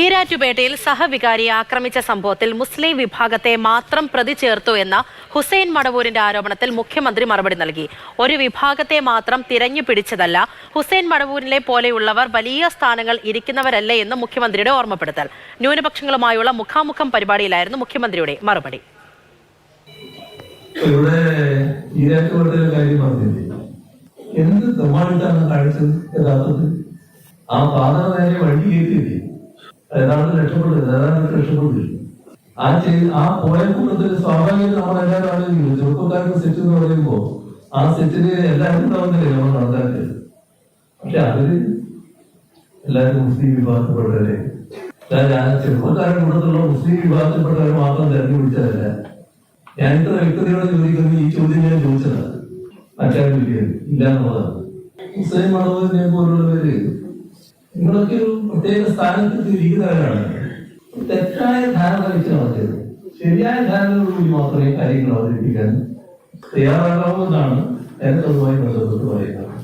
ഈരാറ്റുപേട്ടയിൽ സഹവികാരിയെ ആക്രമിച്ച സംഭവത്തിൽ മുസ്ലിം വിഭാഗത്തെ മാത്രം പ്രതി ചേർത്തു എന്ന ഹുസൈൻ മടവൂരിന്റെ ആരോപണത്തിൽ മുഖ്യമന്ത്രി മറുപടി നൽകി. ഒരു വിഭാഗത്തെ മാത്രം തിരഞ്ഞു പിടിച്ചതല്ല ഹുസൈൻ മടവൂരിനെ പോലെയുള്ളവർ വലിയ സ്ഥാനങ്ങൾ ഇരിക്കുന്നവരല്ലേ എന്ന് മുഖ്യമന്ത്രിയുടെ ഓർമ്മപ്പെടുത്തൽ. ന്യൂനപക്ഷങ്ങളുമായുള്ള മുഖാമുഖം പരിപാടിയിലായിരുന്നു മുഖ്യമന്ത്രിയുടെ മറുപടി. ആ പാത നേരെ വഴി കയറ്റിയില്ലേ ഏതാണ്ട് രക്ഷപ്പെടുന്നത് ഏതാണ്ട് രക്ഷപ്പെട്ടില്ല ആ ചെയ്ത് ആ പോയ കൂട്ടത്തിൽ സ്വാഭാവികം നമ്മൾ എല്ലാവരും ആലോചിക്കുന്നു ചെറുപ്പക്കാർക്ക് സെറ്റ് എന്ന് പറയുമ്പോൾ ആ സെറ്റിന് എല്ലാവരും ഉണ്ടാവുന്നില്ലേ നമ്മൾ നടത്താൻ പക്ഷെ അതിൽ എല്ലാവരും മുസ്ലിം വിഭാഗത്തിൽപ്പെട്ടവരെ. ഞാൻ ചെറുപ്പക്കാരുടെ കൂട്ടത്തിലുള്ള മുസ്ലിം വിഭാഗത്തിൽപ്പെട്ടവരെ മാത്രം തെരഞ്ഞു പിടിച്ചതല്ല. ഞാൻ ഇത്ര വ്യക്തതയോടെ ചോദിക്കുന്നത് ഈ ചോദ്യം ഞാൻ ചോദിച്ചതാണ്. മറ്റാരും ഇല്ല എന്നുള്ളതാണ് മുസ്ലിം മണവറിനെ പോലുള്ളവര് നിങ്ങളൊക്കെ ഒരു പ്രത്യേക സ്ഥാനത്ത് ഇരിക്കുന്നവരാണ് തെറ്റായ ധാരണ വെച്ച് നടത്തിയത് ശരിയായ ധാരണയോടുകൂടി മാത്രമേ കാര്യങ്ങൾ അവതരിപ്പിക്കാൻ തയ്യാറാകാവുന്നതാണ് എനിക്ക് അതുമായി ബന്ധപ്പെട്ട് പറയുന്നത്.